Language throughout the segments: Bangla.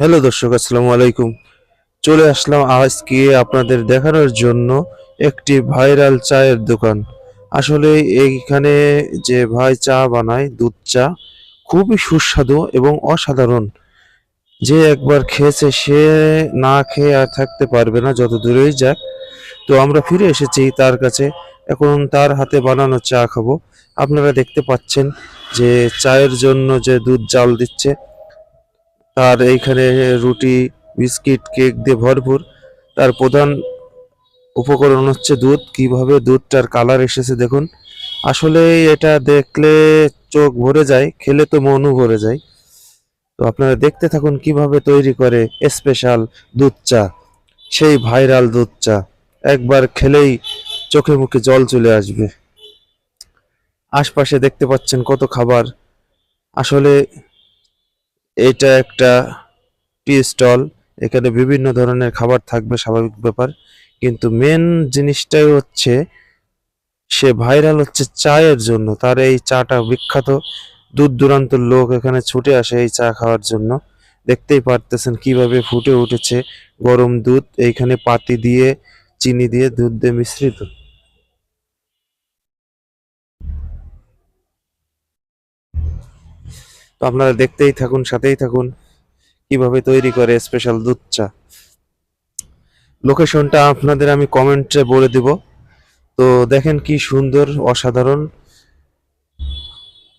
হ্যালো দর্শক, আসসালামু আলাইকুম। চলে আসলাম আজকে আপনাদের দেখানোর জন্য একটি ভাইরাল চায়ের দোকান। আসলে এইখানে যে ভাই চা বানায়, দুধ চা, খুবই সুস্বাদু এবং অসাধারণ। যে একবার খেয়েছে, সে না খেয়ে আর থাকতে পারবে না, যত দূরেই যাক। তো আমরা ফিরে এসেছি তার কাছে। এখন তার হাতে বানানো চা খাব। আপনারা দেখতে পাচ্ছেন যে চায়ের জন্য যে দুধ জাল দিচ্ছে তার এইখানে রুটি, বিস্কিট, কেক দিয়ে ভরপুর। তার প্রধান উপকরণ হচ্ছে দুধ। কীভাবে দুধটার কালার এসেছে দেখুন। আসলে এটা দেখলে চোখ ভরে যায়, খেলে তো মনও ভরে যায়। তো আপনারা দেখতে থাকুন কীভাবে তৈরি করে স্পেশাল দুধ চা, সেই ভাইরাল দুধ চা। একবার খেলেই চোখে মুখে জল চলে আসবে। আশপাশে দেখতে পাচ্ছেন কত খাবার। আসলে এটা একটা টি স্টল, এখানে বিভিন্ন ধরনের খাবার থাকবে, স্বাভাবিক ব্যাপার। কিন্তু মেন জিনিসটাই হচ্ছে, সে ভাইরাল হচ্ছে চায়ের জন্য। তার এই চাটা বিখ্যাত দূর দূরান্তের লোক এখানে ছুটে আসে এই চা খাওয়ার জন্য। দেখতেই পারতেছেন কীভাবে ফুটে উঠেছে গরম দুধ। এইখানে পাতি দিয়ে, চিনি দিয়ে দুধ দিয়ে মিশ্রিত। তো আপনারা দেখতেই থাকুন, সাথেই থাকুন কীভাবে তৈরি করে স্পেশাল দুধ চা। লোকেশনটা আপনাদের আমি কমেন্টে বলে দিব। তো দেখেন কি সুন্দর, অসাধারণ।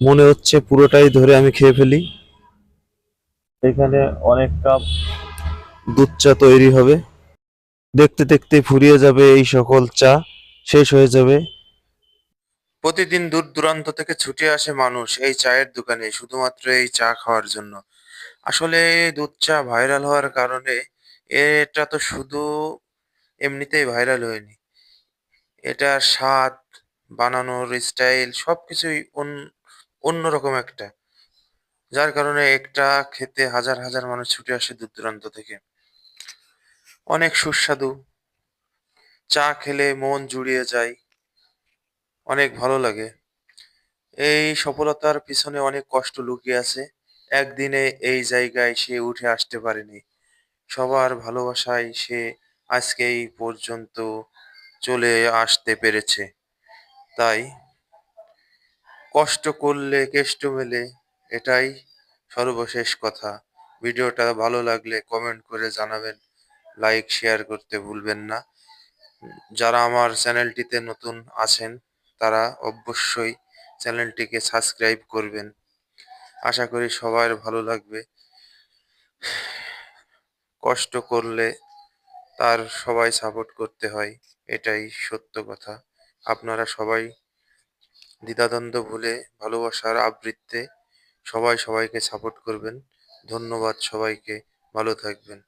মনে হচ্ছে পুরোটাই ধরে আমি খেয়ে ফেলি। এখানে অনেক কাপ দুধ চা তৈরি হবে। দেখতে দেখতে ফুরিয়ে যাবে এই সকল চা, শেষ হয়ে যাবে। প্রতিদিন দূর দূরান্ত থেকে ছুটে আসে মানুষ এই চায়ের দোকানে শুধুমাত্র এই চা খাওয়ার জন্য। আসলে দুধ চা ভাইরাল হওয়ার কারণে এটা তো শুধু এমনিতেই ভাইরাল হয়নি। এটার স্বাদ, বানানোর স্টাইল সবকিছুই অন- অন্যরকম একটা। যার কারণে একটা খেতে হাজার হাজার মানুষ ছুটে আসে দূর দূরান্ত থেকে। অনেক সুস্বাদু। চা খেলে মন জুড়িয়ে যায়। অনেক ভালো লাগে। এই সফলতার পিছনে অনেক কষ্ট লুকিয়ে আছে। একদিনে এই জায়গায় সে উঠে আসতে পারেনি। সবার ভালোবাসায় সে আজকে এই পর্যন্ত চলে আসতে পেরেছে। তাই কষ্ট করলে, কেষ্ট মেলে, এটাই সর্বশেষ কথা। ভিডিওটা ভালো লাগলে কমেন্ট করে জানাবেন। লাইক, শেয়ার করতে ভুলবেন না। যারা আমার চ্যানেলটিতে নতুন আছেন তারা অবশ্যই চ্যানেলটিকে সাবস্ক্রাইব করবেন। আশা করি সবার ভালো লাগবে। কষ্ট করলে তার সবাই সাপোর্ট করতে হয়, এটাই সত্য কথা। আপনারা সবাই দ্বিধাদ্বন্দ্ব ভুলে, ভালোবাসার আবৃত্তে সবাই সবাইকে সাপোর্ট করবেন। ধন্যবাদ সবাইকে, ভালো থাকবেন।